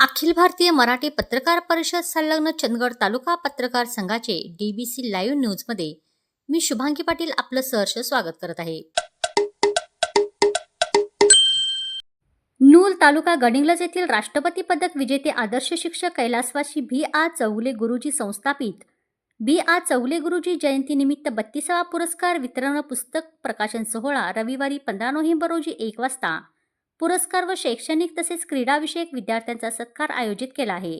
अखिल भारतीय मराठी पत्रकार परिषद संलग्न चंदगड तालुका पत्रकार संघाचे डीबीसी लाईव्ह न्यूजमध्ये मी शुभांगी पाटील आपलं सहर्ष स्वागत करत आहे. नूल तालुका गडिंगलज येथील राष्ट्रपती पदक विजेते आदर्श शिक्षक कैलासवासी भी आ चौले गुरुजी संस्थापित बी आ चौले गुरुजी जयंतीनिमित्त बत्तीसावा पुरस्कार वितरण पुस्तक प्रकाशन सोहळा रविवारी पंधरा नोव्हेंबर रोजी एक वाजता पुरस्कार व शैक्षणिक तसेच क्रीडाविषयक विद्यार्थ्यांचा सत्कार आयोजित केला आहे.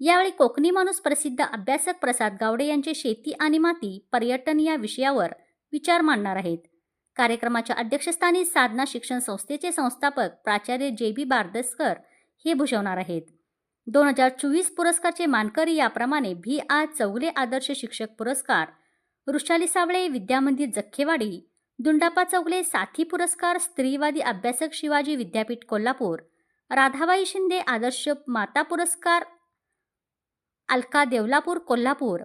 यावेळी कोकणी माणूस प्रसिद्ध अभ्यासक प्रसाद गावडे यांचे शेती आणि माती पर्यटन या विषयावर विचार मांडणार आहेत. कार्यक्रमाच्या अध्यक्षस्थानी साधना शिक्षण संस्थेचे संस्थापक प्राचार्य जे बी बारदसकर हे भूषवणार आहेत. दोन हजार चोवीस पुरस्कारचे मानकरी याप्रमाणे व्ही आर चौगले आदर्श शिक्षक पुरस्कार वृषाली सावळे विद्यामंदिर जख्खेवाडी दुंडापा चौगले साथी पुरस्कार स्त्रीवादी अभ्यासक शिवाजी विद्यापीठ कोल्हापूर. राधाबाई शिंदे आदर्श माता पुरस्कार अलका देवलापूर कोल्हापूर.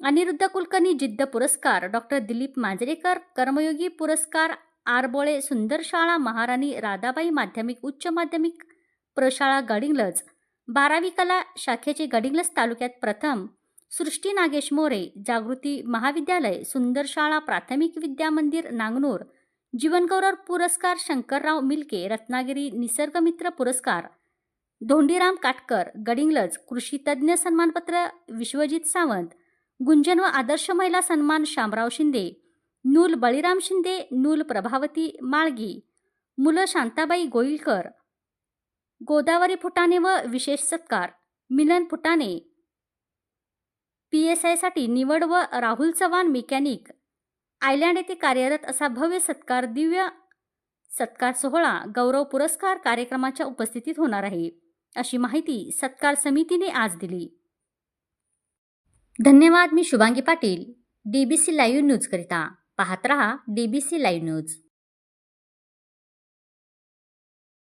अनिरुद्ध कुलकर्णी जिद्द पुरस्कार डॉक्टर दिलीप मांजरेकर. कर्मयोगी पुरस्कार आरबोळे सुंदर शाळा महाराणी राधाबाई माध्यमिक उच्च माध्यमिक प्रशाळा गडिंगलज. बारावी कला शाखेचे गडिंगलज तालुक्यात प्रथम सृष्टी नागेश मोरे जागृती महाविद्यालय सुंदर शाळा प्राथमिक विद्या मंदिर नांगनूर जीवनगौरव पुरस्कार शंकरराव मिलके रत्नागिरी निसर्गमित्र पुरस्कार. धोंडीराम काटकर गडिंगलज कृषी तज्ज्ञ सन्मानपत्र विश्वजित सावंत. गुंजन व आदर्श महिला सन्मान शामराव शिंदे. नूल बळीराम शिंदे नूल प्रभावती माळगी. मुलं शांताबाई गोईलकर. गोदावरी फुटाणे व विशेष सत्कार. मिलन फुटाणे पी एस आयसाठी निवड व राहुल चव्हाण मेकॅनिक. आयलँड येथे कार्यरत असा भव्य सत्कार दिव्य सत्कार सोहळा गौरव पुरस्कार कार्यक्रमाच्या उपस्थितीत होणार आहे अशी माहिती सत्कार समितीने आज दिली. धन्यवाद मी शुभांगी पाटील डीबीसी लाईव्ह न्यूजकरिता. पाहत रहा डीबीसी लाईव्ह न्यूज.